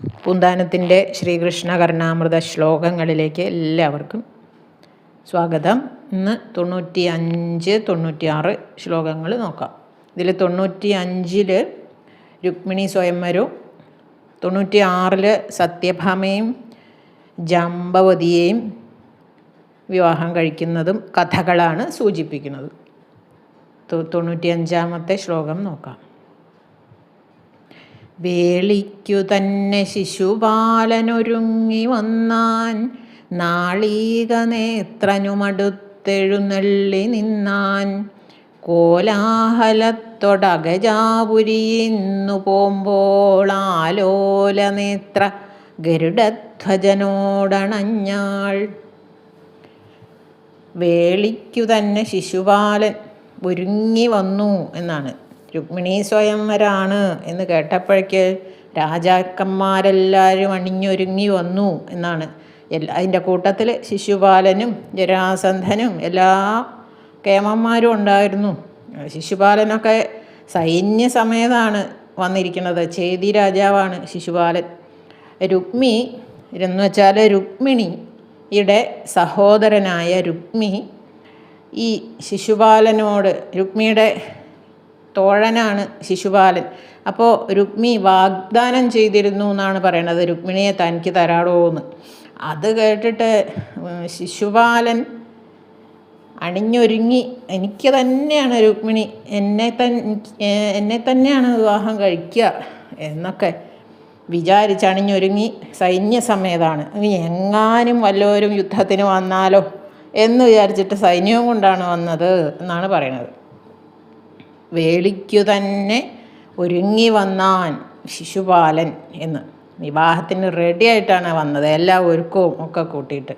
പൂന്താനത്തിന്റെ ശ്രീകൃഷ്ണ കർണാമൃത ശ്ലോകങ്ങളിലേക്ക് എല്ലാവർക്കും സ്വാഗതം. ഇന്ന് തൊണ്ണൂറ്റി അഞ്ച് തൊണ്ണൂറ്റിയാറ് ശ്ലോകങ്ങൾ നോക്കാം. ഇതിൽ തൊണ്ണൂറ്റി അഞ്ചിൽ രുക്മിണി സ്വയംവരവും തൊണ്ണൂറ്റി ആറിൽ സത്യഭാമയും ജാമ്പവതിയെയും വിവാഹം കഴിക്കുന്നതും കഥകളാണ് സൂചിപ്പിക്കുന്നത്. തൊണ്ണൂറ്റി തൊണ്ണൂറ്റിയഞ്ചാമത്തെ ശ്ലോകം നോക്കാം. വേളിക്കു തന്നെ ശിശുപാലനൊരുങ്ങി വന്നാൻ നാളീക നേത്രനുമടുത്തെഴുന്നള്ളി നിന്നാൻ കോലാഹലത്തൊടകജാപുരിയിന്നു പോമ്പോൾ ആലോല നേത്ര ഗരുഡധ്വജനോടണഞ്ഞാൾ. വേളിക്കു തന്നെ ശിശുപാലൻ ഒരുങ്ങി വന്നു എന്നാണ്. രുക്മിണി സ്വയംവരാണ് എന്ന് കേട്ടപ്പോഴേക്ക് രാജാക്കന്മാരെല്ലാവരും അണിഞ്ഞൊരുങ്ങി വന്നു എന്നാണ്. എല്ലാ അതിന്റെ കൂട്ടത്തിൽ ശിശുപാലനും ജരാസന്ധനും എല്ലാ കേമന്മാരും ഉണ്ടായിരുന്നു. ശിശുപാലനൊക്കെ സൈന്യസമേതാണ് വന്നിരിക്കുന്നത്. ചേതി രാജാവാണ് ശിശുപാലൻ. രുക്മി എന്ന് വെച്ചാൽ രുക്മിണിയുടെ സഹോദരനായ രുക്മി ഈ ശിശുപാലനോട് രുക്മിയുടെ തോഴനാണ് ശിശുപാലൻ. അപ്പോൾ രുക്മി വാഗ്ദാനം ചെയ്തിരുന്നു എന്നാണ് പറയണത്. രുക്മിണിയെ തനിക്ക് തരാടോ എന്ന് അത് കേട്ടിട്ട് ശിശുപാലൻ അണിഞ്ഞൊരുങ്ങി. എനിക്ക് തന്നെയാണ് രുക്മിണി. എന്നെ തൻ എന്നെ തന്നെയാണ് വിവാഹം കഴിക്കുക എന്നൊക്കെ വിചാരിച്ച് അണിഞ്ഞൊരുങ്ങി സൈന്യസമേതാണ്. എങ്ങാനും വല്ലവരും യുദ്ധത്തിന് വന്നാലോ എന്ന് വിചാരിച്ചിട്ട് സൈന്യവും കൊണ്ടാണ് വന്നത് എന്നാണ് പറയണത്. വേളിക്കു തന്നെ ഒരുങ്ങി വന്നാൻ ശിശുപാലൻ എന്ന്. വിവാഹത്തിന് റെഡി ആയിട്ടാണ് വന്നത്. എല്ലാ ഒരുക്കവും ഒക്കെ കൂട്ടിയിട്ട്.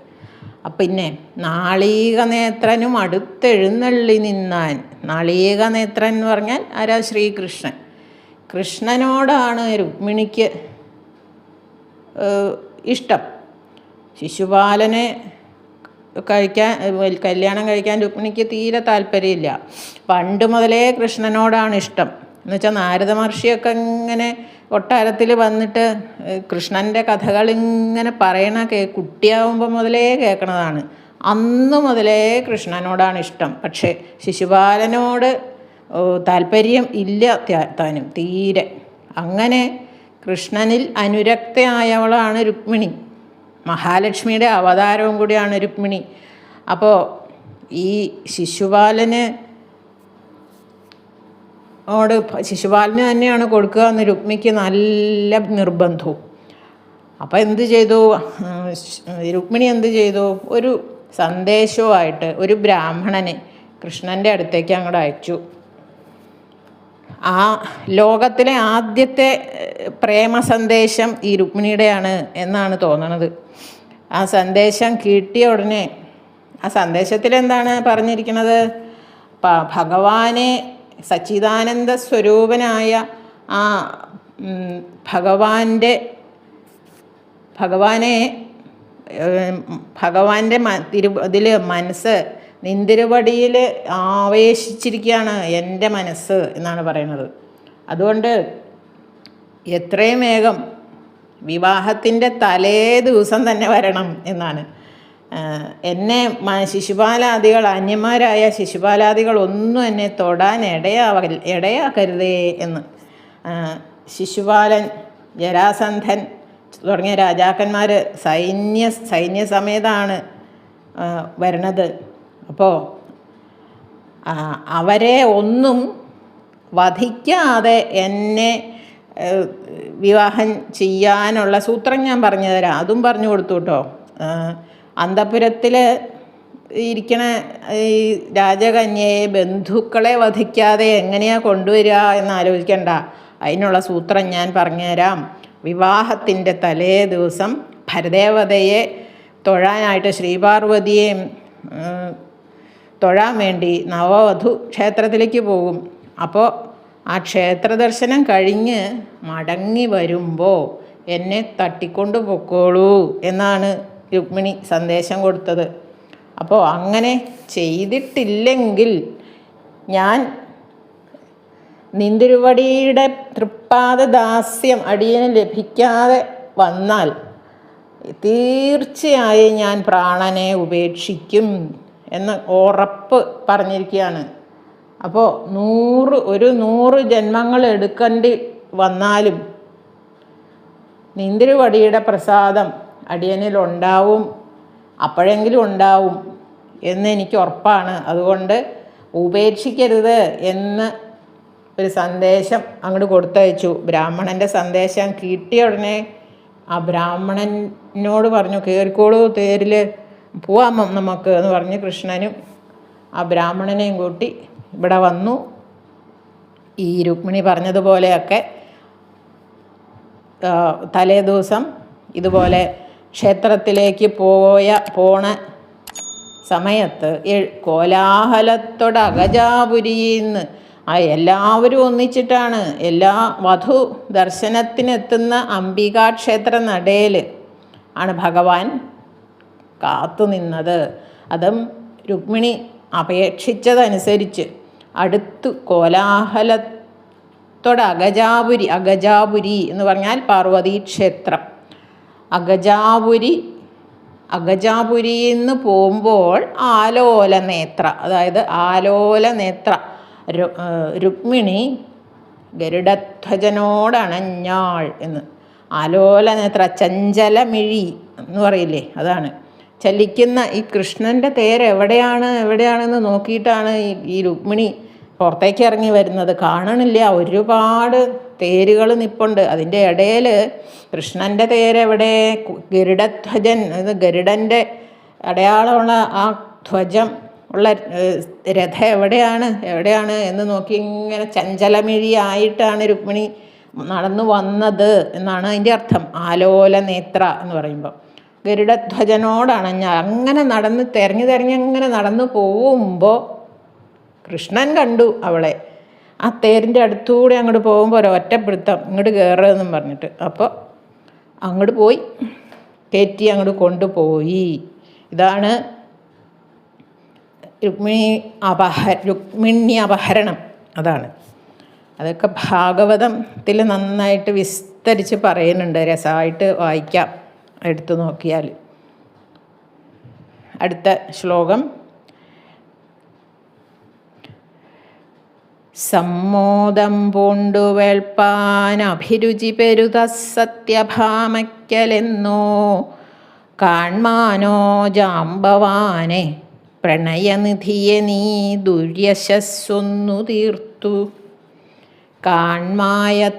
പിന്നെ നാളീക നേത്രനും അടുത്തെഴുന്നള്ളി നിന്നാൻ. നാളീക നേത്രൻ എന്ന് പറഞ്ഞാൽ ആരാ? ശ്രീകൃഷ്ണൻ. കൃഷ്ണനോടാണ് രുക്മിണിക്ക് ഇഷ്ടം. ശിശുപാലനെ കഴിക്കാൻ കല്യാണം കഴിക്കാൻ രുക്മിണിക്ക് തീരെ താല്പര്യമില്ല. പണ്ട് മുതലേ കൃഷ്ണനോടാണ് ഇഷ്ടം. എന്നുവെച്ചാൽ നാരദ മഹർഷിയൊക്കെ ഇങ്ങനെ കൊട്ടാരത്തിൽ വന്നിട്ട് കൃഷ്ണന്റെ കഥകൾ ഇങ്ങനെ പറയണ കേ കുട്ടിയാവുമ്പോൾ മുതലേ കേൾക്കണതാണ് അന്ന് മുതലേ കൃഷ്ണനോടാണ് ഇഷ്ടം. പക്ഷേ ശിശുപാലനോട് താല്പര്യം ഇല്ല താനും തീരെ. അങ്ങനെ കൃഷ്ണനിൽ അനുരക്തയായവളാണ് രുക്മിണി. മഹാലക്ഷ്മിയുടെ അവതാരവും കൂടിയാണ് രുക്മിണി. അപ്പോൾ ഈ ശിശുപാലന് ഓട് ശിശുപാലന് തന്നെയാണ് കൊടുക്കുക എന്ന് രുക്മിക്ക് നല്ല നിർബന്ധവും. അപ്പോൾ എന്ത് ചെയ്തു? രുക്മിണി എന്ത് ചെയ്തു? ഒരു സന്ദേശവുമായിട്ട് ഒരു ബ്രാഹ്മണനെ കൃഷ്ണന്റെ അടുത്തേക്ക് അങ്ങോട്ട് അയച്ചു. ആ ലോകത്തിലെ ആദ്യത്തെ പ്രേമ സന്ദേശം ഈ രുക്മിണിയുടെയാണ് എന്നാണ് തോന്നണത്. ആ സന്ദേശം കിട്ടിയ ഉടനെ ആ സന്ദേശത്തിൽ എന്താണ് പറഞ്ഞിരിക്കുന്നത് ഭഗവാനെ സച്ചിദാനന്ദ സ്വരൂപനായ ആ ഭഗവാന്റെ ഭഗവാനെ ഭഗവാന്റെ തിരു ഇതിൽ മനസ്സ് നിന്തിരുപടിയിൽ ആവേശിച്ചിരിക്കുകയാണ് എന്റെ മനസ്സ് എന്നാണ് പറയുന്നത്. അതുകൊണ്ട് എത്രയും വേഗം വിവാഹത്തിന്റെ തലേ ദിവസം തന്നെ വരണം എന്നാണ്. എന്നെ ശിശുപാലാദികൾ അന്യന്മാരായ ശിശുപാലാദികൾ ഒന്നും എന്നെ തൊടാൻ ഇടയാവ ഇടയാക്കരുതേ എന്ന്. ശിശുപാലൻ ജരാസന്ധൻ തുടങ്ങിയ രാജാക്കന്മാർ സൈന്യ സൈന്യസമേതാണ് വരണത്. അപ്പോൾ അവരെ ഒന്നും വധിക്കാതെ എന്നെ വിവാഹം ചെയ്യാനുള്ള സൂത്രം ഞാൻ പറഞ്ഞു തരാം. അതും പറഞ്ഞു കൊടുത്തു കേട്ടോ. അന്തപുരത്തിൽ ഇരിക്കണ ഈ രാജകന്യയെ ബന്ധുക്കളെ വധിക്കാതെ എങ്ങനെയാണ് കൊണ്ടുവരിക എന്ന് ആലോചിക്കണ്ട. അതിനുള്ള സൂത്രം ഞാൻ പറഞ്ഞുതരാം വിവാഹത്തിന്റെ തലേ ദിവസം ഭരദേവതയെ തൊഴാനായിട്ട് ശ്രീപാർവതിയെ ഉം, തൊഴാൻ വേണ്ടി നവവധു ക്ഷേത്രത്തിലേക്ക് പോകും. അപ്പോൾ ആ ക്ഷേത്ര ദർശനം കഴിഞ്ഞ് മടങ്ങി വരുമ്പോൾ എന്നെ തട്ടിക്കൊണ്ട് പൊക്കോളൂ എന്നാണ് രുക്മിണി സന്ദേശം കൊടുത്തത്. അപ്പോൾ അങ്ങനെ ചെയ്തിട്ടില്ലെങ്കിൽ ഞാൻ നിന്തിരുവടിയുടെ തൃപ്പാദ ദാസ്യം അടിയന് ലഭിക്കാതെ വന്നാൽ തീർച്ചയായും ഞാൻ പ്രാണനെ ഉപേക്ഷിക്കും. എന്ന് ഉറപ്പ് പറഞ്ഞിരിക്കുകയാണ്. അപ്പോൾ നൂറ് ഒരു നൂറ് ജന്മങ്ങൾ എടുക്കേണ്ടി വന്നാലും നീന്തിരുവടിയുടെ പ്രസാദം അടിയനിൽ ഉണ്ടാവും അപ്പോഴെങ്കിലും ഉണ്ടാവും എന്ന് എനിക്ക് ഉറപ്പാണ്. അതുകൊണ്ട് ഉപേക്ഷിക്കരുത് എന്ന് ഒരു സന്ദേശം അങ്ങോട്ട് കൊടുത്തയച്ചു. ബ്രാഹ്മണന്റെ സന്ദേശം കിട്ടിയ ഉടനെ ആ ബ്രാഹ്മണനോട് പറഞ്ഞു കയറിക്കോളൂ തേരിൽ പോവാം നമുക്ക് എന്ന് പറഞ്ഞ് കൃഷ്ണനും ആ ബ്രാഹ്മണനെയും കൂട്ടി ഇവിടെ വന്നു. ഈ രുക്മിണി പറഞ്ഞതുപോലെയൊക്കെ തലേ ദിവസം ഇതുപോലെ ക്ഷേത്രത്തിലേക്ക് പോയ പോണ സമയത്ത് കോലാഹലത്തോട് നിന്ന് ആ എല്ലാവരും ഒന്നിച്ചിട്ടാണ് എല്ലാ വധു ദർശനത്തിനെത്തുന്ന അംബികാ ക്ഷേത്ര നടയിൽ ആണ് ഭഗവാൻ കാത്തു നിന്നത്. അതും രുക്മിണി അപേക്ഷിച്ചതനുസരിച്ച് അടുത്തു കോലാഹലത്തോടെ അഗജാപുരി അഗജാപുരി എന്ന് പറഞ്ഞാൽ പാർവതി ക്ഷേത്രം. അഗജാപുരി അഗജാപുരിയിൽ നിന്ന് പോകുമ്പോൾ ആലോല നേത്ര അതായത് ആലോല നേത്ര രുക്മിണി ഗരുഡധ്വജനോടണഞ്ഞാൾ എന്ന്. ആലോല നേത്ര ചഞ്ചലമിഴി എന്ന് പറയില്ലേ അതാണ്. ചലിക്കുന്ന ഈ കൃഷ്ണന്റെ തേര് എവിടെയാണ് എവിടെയാണെന്ന് നോക്കിയിട്ടാണ് ഈ ഈ രുക്മിണി പുറത്തേക്ക് ഇറങ്ങി വരുന്നത്. കാണണില്ല ഒരുപാട് തേരുകൾ നിപ്പുണ്ട്. അതിന്റെ ഇടയിൽ കൃഷ്ണന്റെ തേരെവിടെ ഗരുഡധ്വജൻ അത് ഗരുഡന്റെ അടയാളമുള്ള ആ ധ്വജം ഉള്ള രഥം എവിടെയാണ് എവിടെയാണ് എന്ന് നോക്കി ഇങ്ങനെ ചഞ്ചലമിഴിയായിട്ടാണ് രുക്മിണി നടന്നു വന്നത് എന്നാണ് അതിന്റെ അർത്ഥം. ആലോല നേത്ര എന്ന് പറയുമ്പോൾ ഗരുഡധ്വജനോടാണ് ഞാൻ അങ്ങനെ നടന്ന് തെരഞ്ഞു തെരഞ്ഞങ്ങനെ നടന്നു പോകുമ്പോൾ കൃഷ്ണൻ കണ്ടു അവളെ. ആ തേരിന്റെ അടുത്തൂടെ അങ്ങോട്ട് പോകുമ്പോൾ ഒരു ഒറ്റപ്പിടുത്തം ഇങ്ങോട്ട് കയറുമെന്നും പറഞ്ഞിട്ട്. അപ്പോൾ അങ്ങോട്ട് പോയി. കയറ്റി അങ്ങോട്ട് കൊണ്ടുപോയി. ഇതാണ് രുക്മിണി അപഹ രുക്മിണി അപഹരണം. അതാണ്. അതൊക്കെ ഭാഗവതത്തിൽ നന്നായിട്ട് വിസ്തരിച്ച് പറയുന്നുണ്ട്. രസമായിട്ട് വായിക്കാം. എടുത്തു നോക്കിയാൽ. അടുത്ത ശ്ലോകം. സമ്മോദം പൂണ്ടുവേൽപ്പാൻ അഭിരുചി പെരുത സത്യഭാമയ്ക്കലെന്നോ. കാൺമാനോ ജാമ്പവാനെ പ്രണയനിധിയെ നീ ദുര്യശസ്സൊന്നു തീർത്തു. കാൺമായ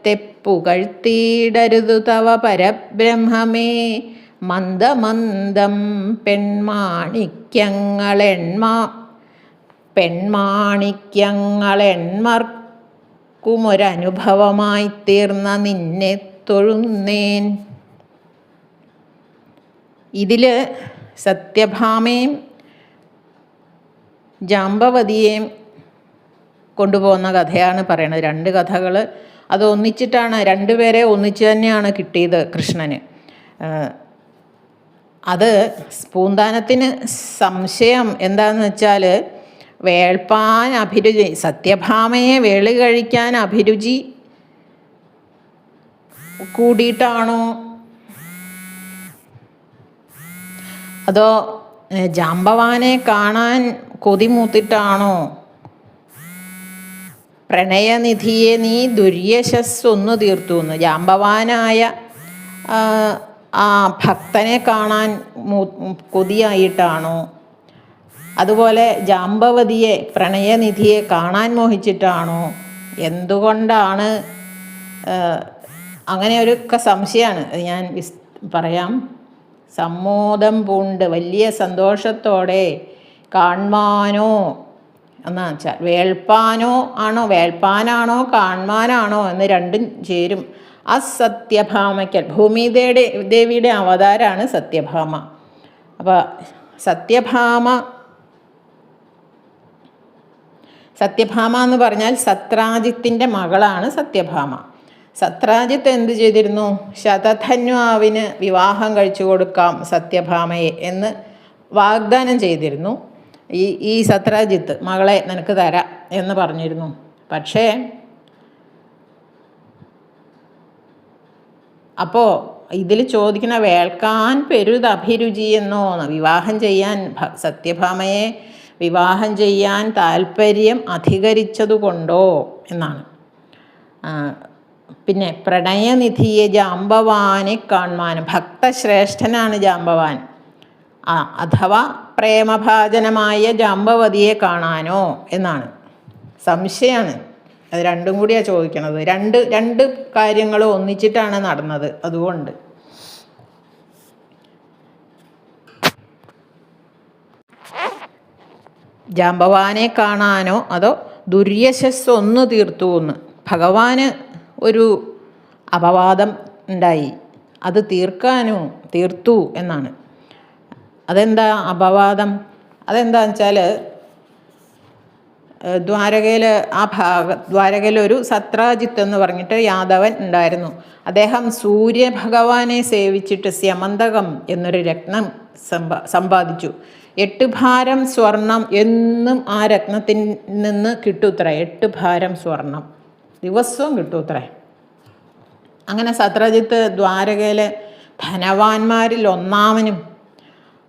കൺമായത്തെ പുകഴ്ത്തിയിടരുതു തവ പരബ്രഹ്മമേ. മന്ദമന്ദം പെൺമാണിക്യങ്ങളെൺമാ പെൺമാണിക്യങ്ങളെന്മർക്കുമൊരനുഭവമായി തീർന്ന നിന്നെ തൊഴുന്നേൻ. ഇതിൽ സത്യഭാമയും ജാമ്പവതിയെയും കൊണ്ടുപോകുന്ന കഥയാണ് പറയണത്. രണ്ട് കഥകൾ അത് ഒന്നിച്ചിട്ടാണ് രണ്ടുപേരെ ഒന്നിച്ച് തന്നെയാണ് കിട്ടിയത് കൃഷ്ണന്. അത് പൂന്താനത്തിന് സംശയം എന്താണെന്ന് വെച്ചാൽ വേൾപ്പാൻ അഭിരുചി സത്യഭാമയെ വേളി കഴിക്കാൻ അഭിരുചി കൂടിയിട്ടാണോ? അതോ ജാമ്പവാനെ കാണാൻ കൊതിമൂത്തിട്ടാണോ പ്രണയനിധിയെ നീ ദുര്യശസ്സൊന്നു തീർത്തു എന്ന് ജാമ്പവാനായ ആ, ഭക്തനെ കാണാൻ കൊതിയായിട്ടാണോ? അതുപോലെ ജാമ്പവതിയെ പ്രണയനിധിയെ കാണാൻ മോഹിച്ചിട്ടാണോ? എന്തുകൊണ്ടാണ് അങ്ങനെ ഒരു സംശയമാണ്. ഞാൻ പറയാം. സമ്മോദം പൂണ്ട് വലിയ സന്തോഷത്തോടെ കാൺമാനോ എന്നാ വെച്ചാൽ വേൾപ്പാനോ ആണോ വേൾപ്പാനാണോ കാൺമാനാണോ എന്ന് രണ്ടും ചേരും. അസത്യഭാമയ്ക്കൽ ഭൂമിദേയുടെ ദേവിയുടെ അവതാരമാണ് സത്യഭാമ. അപ്പോൾ സത്യഭാമ സത്യഭാമ എന്ന് പറഞ്ഞാൽ സത്രാജിത്തിന്റെ മകളാണ് സത്യഭാമ. സത്രാജിത്ത് എന്ത് ചെയ്തിരുന്നു? ശതധന്വാവിന് വിവാഹം കഴിച്ചു കൊടുക്കാം സത്യഭാമയെ എന്ന് വാഗ്ദാനം ചെയ്തിരുന്നു. ഈ ഈ സത്രാജിത്ത് മകളെ നിനക്ക് തരാം എന്ന് പറഞ്ഞിരുന്നു. പക്ഷേ അപ്പോൾ ഇതിൽ ചോദിക്കുന്ന വേൾക്കാൻ പെരുത് അഭിരുചി എന്നോ വിവാഹം ചെയ്യാൻ സത്യഭാമയെ വിവാഹം ചെയ്യാൻ താല്പര്യം അധികരിച്ചതുകൊണ്ടോ എന്നാണ്. പിന്നെ പ്രണയനിധിയെ ജാമ്പവാനെ കാൺമാൻ ഭക്തശ്രേഷ്ഠനാണ് ജാമ്പവാൻ അഥവാ പ്രേമഭാജനമായ ജാമ്പവതിയെ കാണാനോ എന്നാണ്. സംശയമാണ് അത് രണ്ടും കൂടിയാണ് ചോദിക്കണത്. രണ്ട് രണ്ട് കാര്യങ്ങളും ഒന്നിച്ചിട്ടാണ് നടന്നത്. അതുകൊണ്ട്. ജാമ്പവാനെ കാണാനോ അതോ ദുര്യശസ് ഒന്ന് തീർത്തു എന്ന്. ഭഗവാന് ഒരു അപവാദം ഉണ്ടായി. അത് തീർക്കാനോ തീർത്തു എന്നാണ്. അതെന്താ അപവാദം? അതെന്താന്ന് വെച്ചാൽ ദ്വാരകയിൽ ആ ഭാഗ ദ്വാരകയിൽ ഒരു സത്രാജിത്ത് എന്ന് പറഞ്ഞിട്ട് യാദവൻ ഉണ്ടായിരുന്നു. അദ്ദേഹം സൂര്യഭഗവാനെ സേവിച്ചിട്ട് സ്യമന്തകം എന്നൊരു രത്നം സമ്പാ സമ്പാദിച്ചു. എട്ട് ഭാരം സ്വർണം എന്നും ആ രത്നത്തിൽ നിന്ന് കിട്ടൂത്ര. എട്ട് ഭാരം സ്വർണം. ദിവസവും കിട്ടൂത്രേ. അങ്ങനെ സത്രജിത്ത് ദ്വാരകയിലെ ധനവാന്മാരിൽ ഒന്നാമനും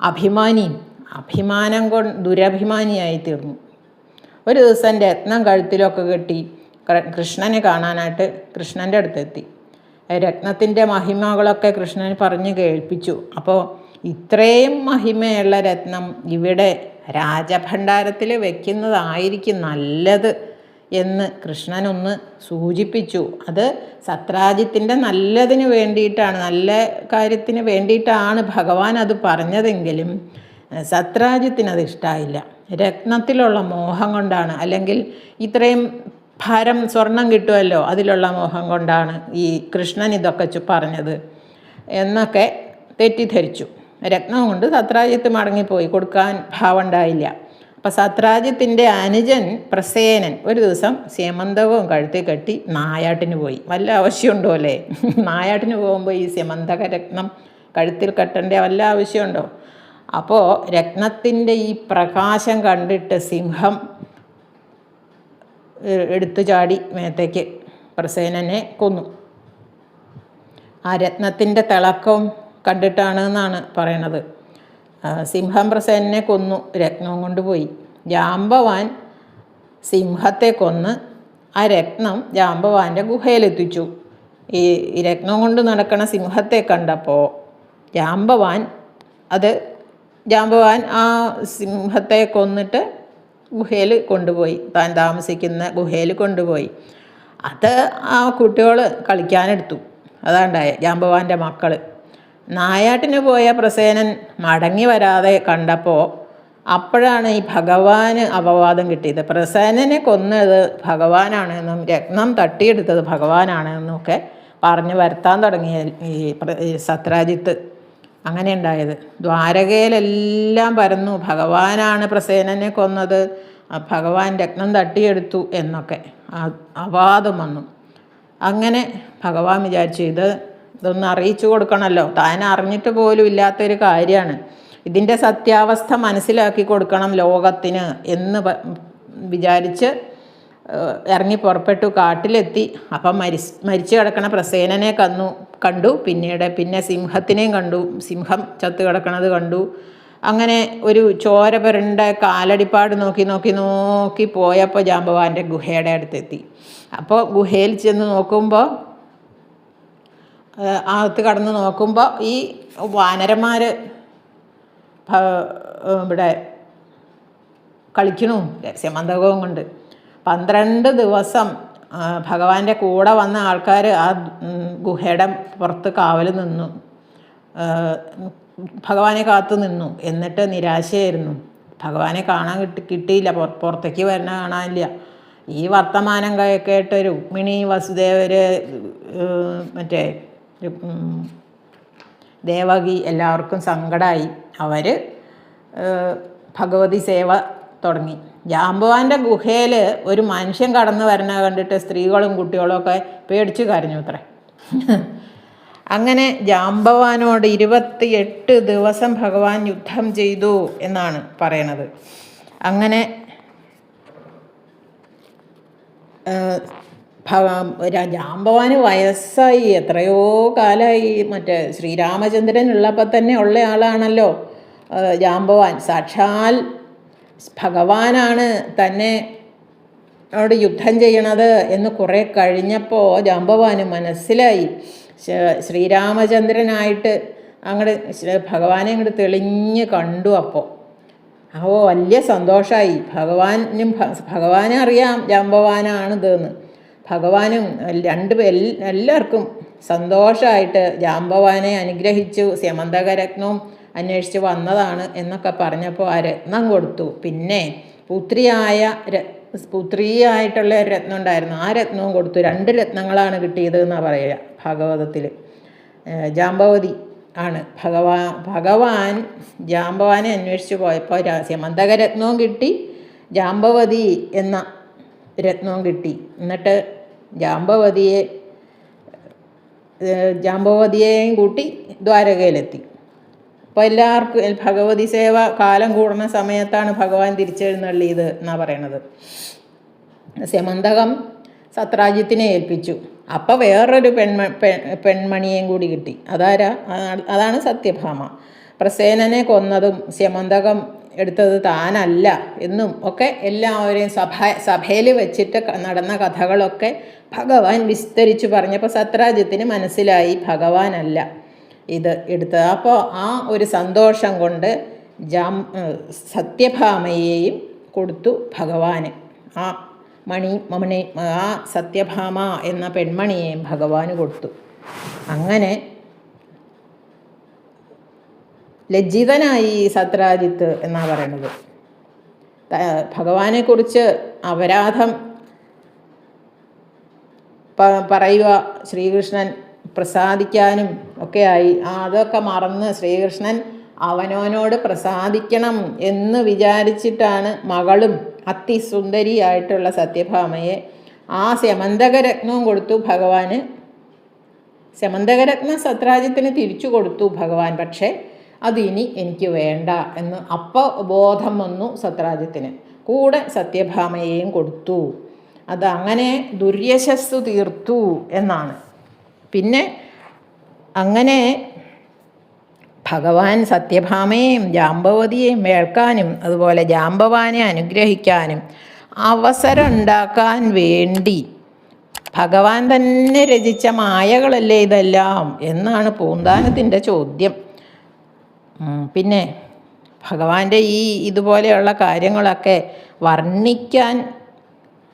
അഭിമാനിയും അഭിമാനം കൊണ്ട് ദുരഭിമാനിയായി തീർന്നു. ഒരു ദിവസം രത്നം കഴുത്തിലൊക്കെ കെട്ടി കൃഷ്ണനെ കാണാനായിട്ട് കൃഷ്ണന്റെ അടുത്തെത്തി. രത്നത്തിന്റെ മഹിമകളൊക്കെ കൃഷ്ണൻ പറഞ്ഞ് കേൾപ്പിച്ചു. അപ്പോൾ ഇത്രയും മഹിമയുള്ള രത്നം ഇവിടെ രാജഭണ്ഡാരത്തിൽ വെക്കുന്നതായിരിക്കും നല്ലത്. എന്ന് കൃഷ്ണനൊന്ന് സൂചിപ്പിച്ചു. അത് സത്രാജിത്തിന്റെ നല്ലതിന് വേണ്ടിയിട്ടാണ് നല്ല കാര്യത്തിന് വേണ്ടിയിട്ടാണ് ഭഗവാൻ അത് പറഞ്ഞതെങ്കിലും സത്രാജിത്തിന് അത് ഇഷ്ടമായില്ല രത്നത്തിലുള്ള മോഹം കൊണ്ടാണ് അല്ലെങ്കിൽ ഇത്രയും ഭാരം സ്വർണം കിട്ടുമല്ലോ അതിലുള്ള മോഹം കൊണ്ടാണ് ഈ കൃഷ്ണൻ ഇതൊക്കെ പറഞ്ഞത് എന്നൊക്കെ തെറ്റിദ്ധരിച്ചു. രത്നം കൊണ്ട് സത്രാജിത്ത് മടങ്ങിപ്പോയി കൊടുക്കാൻ ഭാവം ഉണ്ടായില്ല അപ്പം സത്രാജിത്തിന്റെ അനുജൻ പ്രസേനൻ ഒരു ദിവസം സ്യമന്തകവും കഴുത്തി കെട്ടി നായാട്ടിന് പോയി. വല്ല ആവശ്യമുണ്ടോ അല്ലേ? നായാട്ടിന് പോകുമ്പോൾ ഈ സ്യമന്തക രത്നം കഴുത്തിൽ കെട്ടേണ്ട വല്ല ആവശ്യമുണ്ടോ? അപ്പോൾ രത്നത്തിന്റെ ഈ പ്രകാശം കണ്ടിട്ട് സിംഹം എടുത്തു ചാടി മേത്തേക്ക് പ്രസേനനെ കൊന്നു. ആ രത്നത്തിന്റെ തിളക്കം കണ്ടിട്ടാണ് എന്നാണ് പറയണത്. സിംഹം പ്രസേനെ കൊന്നു രത്നവും കൊണ്ടുപോയി. ജാമ്പവാൻ സിംഹത്തെ കൊന്ന് ആ രത്നം ജാമ്പവാന്റെ ഗുഹയിലെത്തിച്ചു. ഈ രത്നം കൊണ്ട് നടക്കണ സിംഹത്തെ കണ്ടപ്പോൾ ജാമ്പവാൻ അത് ജാമ്പവാൻ ആ സിംഹത്തെ കൊന്നിട്ട് ഗുഹയിൽ കൊണ്ടുപോയി താൻ താമസിക്കുന്ന ഗുഹയിൽ കൊണ്ടുപോയി. അത് ആ കുട്ടികൾ കളിക്കാനെടുത്തു. അതാണ്ടായ ജാമ്പവാന്റെ മക്കൾ നായാട്ടിന് പോയ പ്രസേനൻ മടങ്ങി വരാതെ കണ്ടപ്പോൾ അപ്പോഴാണ് ഈ ഭഗവാന് അപവാദം കിട്ടിയത്. പ്രസേനനെ കൊന്നത് ഭഗവാനാണെന്നും രത്നം തട്ടിയെടുത്തത് ഭഗവാനാണെന്നും ഒക്കെ പറഞ്ഞ് വരുത്താൻ തുടങ്ങിയ ഈ സത്രാജിത്ത്. അങ്ങനെ ഉണ്ടായത്. ദ്വാരകയിലെല്ലാം പരന്നു. ഭഗവാനാണ് പ്രസേനനെ കൊന്നത്. ഭഗവാൻ രത്നം തട്ടിയെടുത്തു എന്നൊക്കെ അപവാദം വന്നു. അങ്ങനെ ഭഗവാൻ വിചാരിച്ചു ഇത് ഇതൊന്ന് അറിയിച്ചു കൊടുക്കണമല്ലോ. താൻ അറിഞ്ഞിട്ട് പോലും ഇല്ലാത്തൊരു കാര്യമാണ്. ഇതിന്റെ സത്യാവസ്ഥ മനസ്സിലാക്കി കൊടുക്കണം ലോകത്തിന് എന്ന് വിചാരിച്ച് ഇറങ്ങി പുറപ്പെട്ടു കാട്ടിലെത്തി. അപ്പം മരിച്ച് മരിച്ചു കിടക്കണ പ്രസേനനെ കന്നു കണ്ടു. പിന്നീട് പിന്നെ സിംഹത്തിനെയും കണ്ടു. സിംഹം ചത്തു കിടക്കണത് കണ്ടു. അങ്ങനെ ഒരു ചോര പുരണ്ട കാലടിപ്പാട് നോക്കി നോക്കി നോക്കി പോയപ്പോൾ ജാമ്പവാന്റെ ഗുഹയുടെ അടുത്തെത്തി. അപ്പോൾ ഗുഹയിൽ ചെന്ന് നോക്കുമ്പോൾ അകത്ത് കടന്ന് നോക്കുമ്പോൾ ഈ വാനരന്മാർ ഇവിടെ കളിക്കണു രഹസ്യമന്തകവും കൊണ്ട്. പന്ത്രണ്ട് ദിവസം ഭഗവാന്റെ കൂടെ വന്ന ആൾക്കാർ ആ ഗുഹയുടെ പുറത്ത് കാവൽ നിന്നു. ഭഗവാനെ കാത്തു നിന്നു. എന്നിട്ട് നിരാശയായിരുന്നു. ഭഗവാനെ കാണാൻ കിട്ടി കിട്ടിയില്ല. പുറ- പുറത്തേക്ക് വരണ കാണാനില്ല. ഈ വർത്തമാനം കേട്ട് രുക്മിണി വസുദേവര് മറ്റേ ദേവകി എല്ലാവർക്കും സങ്കടമായി അവർ ഭഗവതി സേവ തുടങ്ങി. ജാമ്പവാന്റെ ഗുഹയിൽ ഒരു മനുഷ്യൻ കടന്നു വരണ കണ്ടിട്ട് സ്ത്രീകളും കുട്ടികളും ഒക്കെ പേടിച്ച് കരഞ്ഞു അത്രേ. അങ്ങനെ ജാമ്പവാനോട് ഇരുപത്തി എട്ട് ദിവസം ഭഗവാൻ യുദ്ധം ചെയ്തു എന്നാണ് പറയണത്. അങ്ങനെ ര- വയസ്സായി. എത്രയോ കാലമായി മറ്റേ ശ്രീരാമചന്ദ്രൻ ഉള്ളപ്പോൾ തന്നെ ഉള്ള ആളാണല്ലോ ജാംബവാൻ സാക്ഷാൽ ഭഗവാനാണ് തന്നെ അവിടെ യുദ്ധം ചെയ്യണത് എന്ന് കുറേ കഴിഞ്ഞപ്പോൾ ജാംബവാന് മനസ്സിലായി. ശ്രീരാമചന്ദ്രനായിട്ട് അങ്ങോട്ട് ഭഗവാനെ അങ്ങോട്ട് തെളിഞ്ഞ് കണ്ടു അപ്പോൾ അപ്പോൾ വലിയ സന്തോഷമായി ഭഗവാനും ഭഗവാനെ അറിയാം ജാമ്പവാനാണിതെന്ന് ഭഗവാനും രണ്ട് എല്ലാവർക്കും സന്തോഷമായിട്ട് ജാമ്പവാനെ അനുഗ്രഹിച്ചു സ്യമന്തകരത്നവും അന്വേഷിച്ച് വന്നതാണ് എന്നൊക്കെ പറഞ്ഞപ്പോൾ ആ രത്നം കൊടുത്തു. പിന്നെ പുത്രിയായ പുത്രിയായിട്ടുള്ള ഒരു രത്നം ഉണ്ടായിരുന്നു. ആ രത്നവും കൊടുത്തു. രണ്ട് രത്നങ്ങളാണ് കിട്ടിയത് എന്നാണ് പറയുക ഭാഗവതത്തിൽ. ജാമ്പവതി ആണ്. ഭഗവാ ഭഗവാൻ ജാമ്പവാനെ അന്വേഷിച്ച് പോയപ്പോൾ സ്യമന്തകരത്നവും കിട്ടി ജാമ്പവതി എന്ന രത്നവും കിട്ടി. എന്നിട്ട് ജാമ്പവതിയെ ജാമ്പവതിയെയും കൂട്ടി ദ്വാരകയിലെത്തി. അപ്പോൾ എല്ലാവർക്കും ഭഗവതി സേവ കാലം കൂടുന്ന സമയത്താണ് ഭഗവാൻ തിരിച്ചെഴുന്നള്ളിയത് എന്നാണ് പറയണത്. സെമന്തകം സത്രാജിത്തിനെ ഏൽപ്പിച്ചു. അപ്പോൾ വേറൊരു പെൺമ പെൺ പെൺമണിയെയും കൂടി കിട്ടി. അതാരാ? അതാണ് സത്യഭാമ. പ്രസേനനെ കൊന്നതും സ്യമന്തകം എടുത്തത് താനല്ല എന്നും ഒക്കെ എല്ലാവരെയും സഭ സഭയിൽ വെച്ചിട്ട് നടന്ന കഥകളൊക്കെ ഭഗവാൻ വിസ്തരിച്ചു പറഞ്ഞപ്പോൾ സത്രാജിത്തിന് മനസ്സിലായി ഭഗവാനല്ല ഇത് എടുത്തത്. അപ്പോൾ ആ ഒരു സന്തോഷം കൊണ്ട് ജാം സത്യഭാമയെയും കൊടുത്തു ഭഗവാന്. ആ മണി മണി ആ സത്യഭാമ എന്ന പെൺമണിയെയും ഭഗവാന് കൊടുത്തു. അങ്ങനെ ലജ്ജിതനായി സത്രാജിത്ത് എന്നാണ് പറയുന്നത്. ഭഗവാനെ കുറിച്ച് അപരാധം പറയുക ശ്രീകൃഷ്ണൻ പ്രസാദിക്കാനും ഒക്കെയായി. അതൊക്കെ മറന്ന് ശ്രീകൃഷ്ണൻ അവനോനോട് പ്രസാദിക്കണം എന്ന് വിചാരിച്ചിട്ടാണ് മകളും അതിസുന്ദരിയായിട്ടുള്ള സത്യഭാമയെ ആ സമന്തകരത്നവും കൊടുത്തു ഭഗവാന്. സമന്തകരത്നം സത്രാജിത്തിന് തിരിച്ചു കൊടുത്തു ഭഗവാൻ. പക്ഷേ അതിനി എനിക്ക് വേണ്ട എന്ന് അപ്പോൾ ബോധം വന്നു സത്രാജിത്തിന്. കൂടെ സത്യഭാമയെയും കൊടുത്തു. അതങ്ങനെ ദുര്യശസ്സു തീർത്തു എന്നാണ്. പിന്നെ അങ്ങനെ ഭഗവാൻ സത്യഭാമയെയും ജാമ്പവതിയെയും വേൾക്കാനും അതുപോലെ ജാമ്പവാനെ അനുഗ്രഹിക്കാനും അവസരം ഉണ്ടാക്കാൻ വേണ്ടി ഭഗവാൻ തന്നെ രചിച്ച മായകളല്ലേ ഇതെല്ലാം എന്നാണ് പൂന്താനത്തിന്റെ ചോദ്യം. പിന്നെ ഭഗവാന്റെ ഈ ഇതുപോലെയുള്ള കാര്യങ്ങളൊക്കെ വർണിക്കാൻ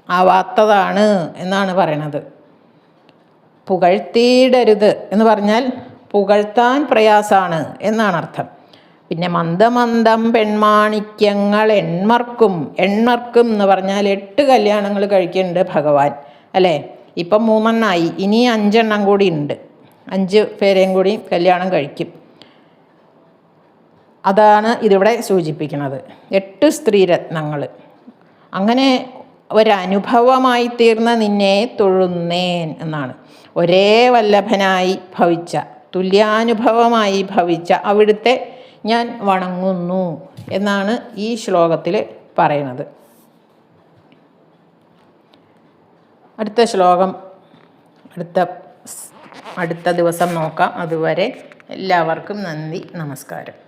ആവാത്തതാണ് എന്നാണ് പറയണത്. പുകഴ്ത്തിയിടരുത് എന്ന് പറഞ്ഞാൽ പുകഴ്ത്താൻ പ്രയാസാണ് എന്നാണ് അർത്ഥം പിന്നെ മന്ദമന്ദം പെൺമാണിക്യങ്ങൾ എൺമർക്കും എൺമർക്കും എന്ന് പറഞ്ഞാൽ എട്ട് കല്യാണങ്ങൾ കഴിക്കുന്നുണ്ട് ഭഗവാൻ അല്ലേ? ഇപ്പം മൂന്നെണ്ണമായി ഇനി അഞ്ചെണ്ണം കൂടി ഉണ്ട്. അഞ്ച് പേരെയും കൂടി കല്യാണം കഴിക്കും. അതാണ് ഇതിവിടെ സൂചിപ്പിക്കുന്നത്. എട്ട് സ്ത്രീരത്നങ്ങൾ. അങ്ങനെ ഒരനുഭവമായി തീർന്ന നിന്നെ തൊഴുന്നേൻ എന്നാണ്. ഒരേ വല്ലഭനായി ഭവിച്ച തുല്യാനുഭവമായി ഭവിച്ച അവിടുത്തെ ഞാൻ വണങ്ങുന്നു എന്നാണ് ഈ ശ്ലോകത്തിൽ പറയുന്നത്. അടുത്ത ശ്ലോകം അടുത്ത അടുത്ത ദിവസം നോക്കാം. അതുവരെ എല്ലാവർക്കും നന്ദി നമസ്കാരം.